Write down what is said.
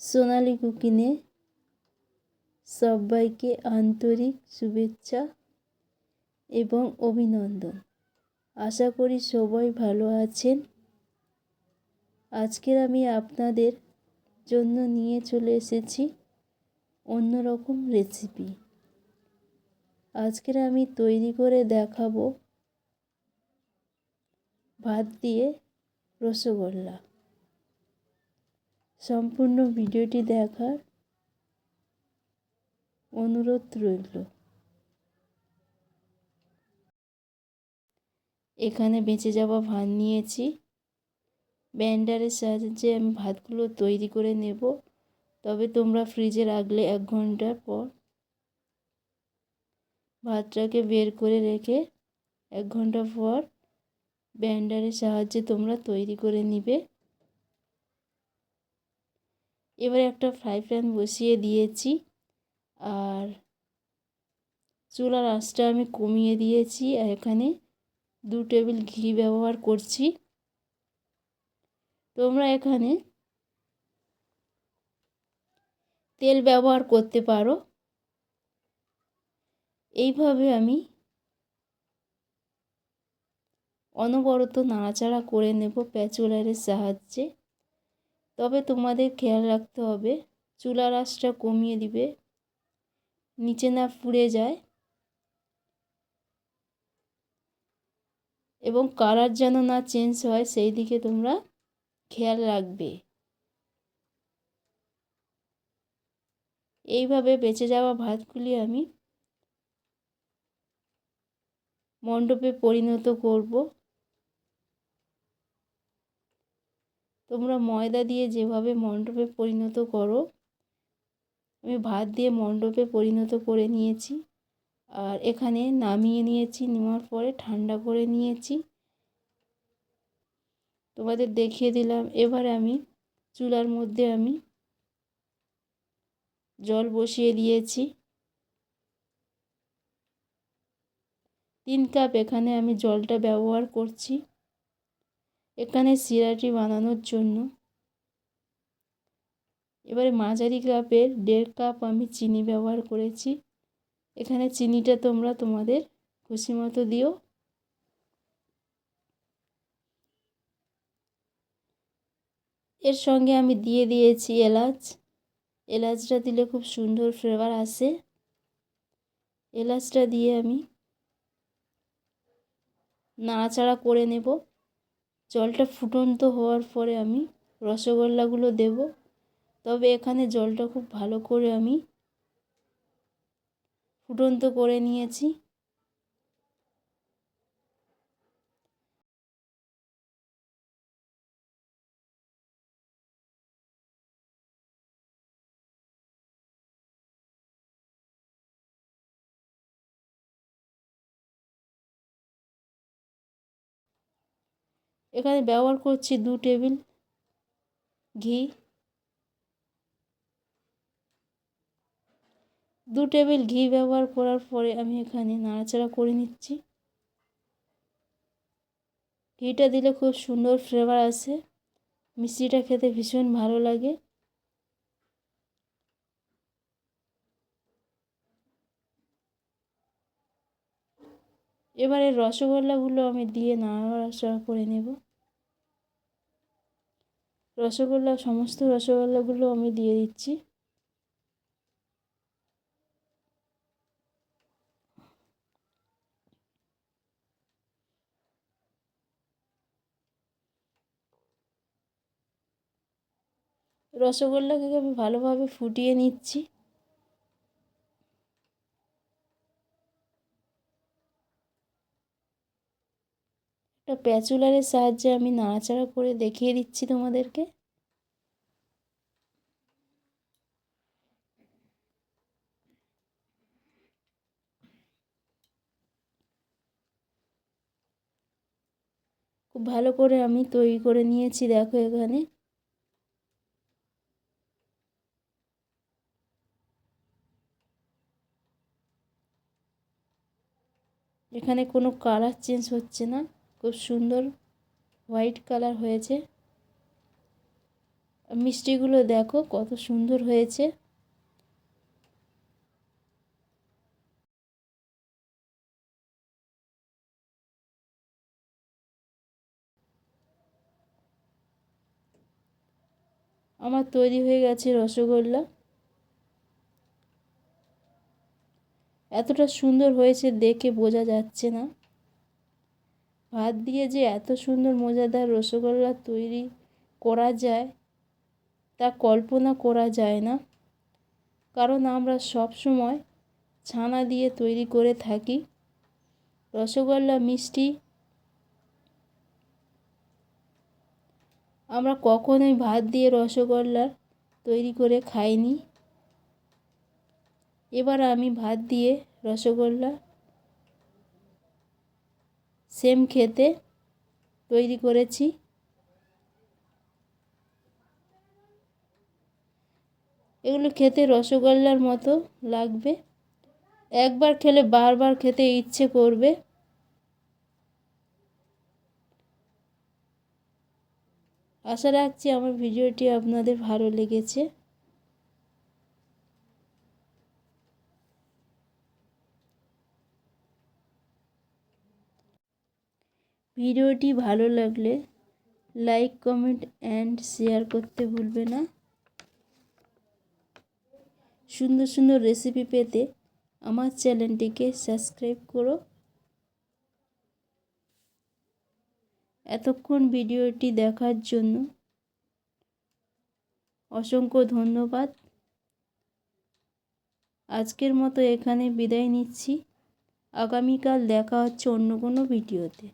সোনালি কুকিনে সবাইকে আন্তরিক শুভেচ্ছা এবং অভিনন্দন। আশা করি সবাই ভালো আছেন। আজকের আমি আপনাদের জন্য নিয়ে চলে এসেছি অন্যরকম রেসিপি আজকের আমি তৈরি করে দেখাবো ভাত দিয়ে রসগোল্লা। সম্পূর্ণ ভিডিওটি দেখার অনুরোধ রইল। এখানে বেঁচে যাওয়া ভাত নিয়েছি। ব্যান্ডারের সাহায্যে আমি ভাতগুলো তৈরি করে নেব। তবে তোমরা ফ্রিজে রাখলে এক ঘণ্টা পর ভাতটাকে বের করে রেখে এক ঘণ্টা পর ব্যান্ডারের সাহায্যে তোমরা তৈরি করে নিবে। এবারে একটা ফ্রাই প্যান বসিয়ে দিয়েছি। আর চুলার আঁচটা আমি কমিয়ে দিয়েছি আর এখানে দু টেবিল ঘি ব্যবহার করছি। তোমরা এখানে তেল ব্যবহার করতে পারো। এইভাবে আমি অনবরত নাড়াচাড়া করে নেব প্যাচুলারের সাহায্যে। তবে তোমাদের খেয়াল রাখতে হবে চুলার আঁচটা কমিয়ে দিবে, নিচে না পুড়ে যায়, এবং কালার যেন না চেঞ্জ হয় সেই দিকে তোমরা খেয়াল রাখবে। এইভাবে বেঁচে যাওয়া ভাতগুলি আমি মণ্ডপে পরিণত করব। তোমরা ময়দা দিয়ে যেভাবে মণ্ডপে পরিণত করো, আমি ভাত দিয়ে মণ্ডপে পরিণত করে নিয়েছি। আর এখানে নামিয়ে নিয়েছি, নেওয়ার পরে ঠান্ডা করে নিয়েছি। তোমাদের দেখিয়ে দিলাম, এবারে আমি চুলার মধ্যে আমি জল বসিয়ে দিয়েছি। তিন কাপ এখানে আমি জলটা ব্যবহার করছি। এখানে সিরাটি বানানোর জন্য। এবারে মাঝারি কাপের দেড় কাপ আমি চিনি ব্যবহার করেছি। এখানে চিনিটা তোমরা তোমাদের খুশি মতো দিও। এর সঙ্গে আমি দিয়ে দিয়েছি এলাচ। এলাচটা দিলে খুব সুন্দর ফ্লেভার আসে। এলাচটা দিয়ে আমি নাড়াচাড়া করে নেব। জলটা ফুটন্ত হওয়ার পরে আমি রসগোল্লাগুলো দেব। তবে এখানে জলটা খুব ভালো করে আমি ফুটন্ত করে নিয়েছি। এখানে ব্যবহার করছি দু টেবিল ঘি। দু টেবিল ঘি ব্যবহার করার পরে আমি এখানে নাড়াচাড়া করে নিচ্ছি। ঘিটা দিলে খুব সুন্দর ফ্লেভার আসে। মিষ্টিটা খেতে ভীষণ ভালো লাগে। এবারে রসগোল্লাগুলো আমি দিয়ে নাড়াচাড়া করে নেব। রসগোল্লা, সমস্ত রসগোল্লাগুলো আমি দিয়ে দিচ্ছি। রসগোল্লাকে আমি ভালোভাবে ফুটিয়ে নিচ্ছি। একটা প্যাচুলারের সাহায্যে আমি নাড়াচাড়া করে দেখিয়ে দিচ্ছি তোমাদেরকে। খুব ভালো করে আমি তৈরি করে নিয়েছি, দেখো এখানে। এখানে কোনো কালার চেঞ্জ হচ্ছে না। খুব সুন্দর হোয়াইট কালার হয়েছে। মিষ্টিগুলো দেখো কত সুন্দর হয়েছে। আমার তৈরি হয়ে গেছে রসগোল্লা। এতটা সুন্দর হয়েছে দেখে বোঝা যাচ্ছে না। ভাত দিয়ে যে এত সুন্দর মজাদার রসগোল্লা তৈরি করা যায়, তা কল্পনা করা যায় না। কারণ আমরা সব সময় ছানা দিয়ে তৈরি করে থাকি। রসগোল্লা, মিষ্টি আমরা কখনোই ভাত দিয়ে রসগোল্লা তৈরি করে খাইনি। এবার আমি ভাত দিয়ে রসগোল্লা সেম খেতে তৈরি করেছি। এগুলো খেতে রসগোল্লার মতো লাগবে। একবার খেলে বারবার খেতে ইচ্ছে করবে। আশা রাখছি আমার ভিডিওটি আপনাদের ভালো লেগেছে। ভিডিওটি ভালো লাগলে লাইক, কমেন্ট অ্যান্ড শেয়ার করতে ভুলবে না। সুন্দর সুন্দর রেসিপি পেতে আমার চ্যানেলটিকে সাবস্ক্রাইব করো। এতক্ষণ ভিডিওটি দেখার জন্য অসংখ্য ধন্যবাদ। আজকের মতো এখানে বিদায় নিচ্ছি। আগামীকাল দেখা হচ্ছে অন্য কোনো ভিডিওতে।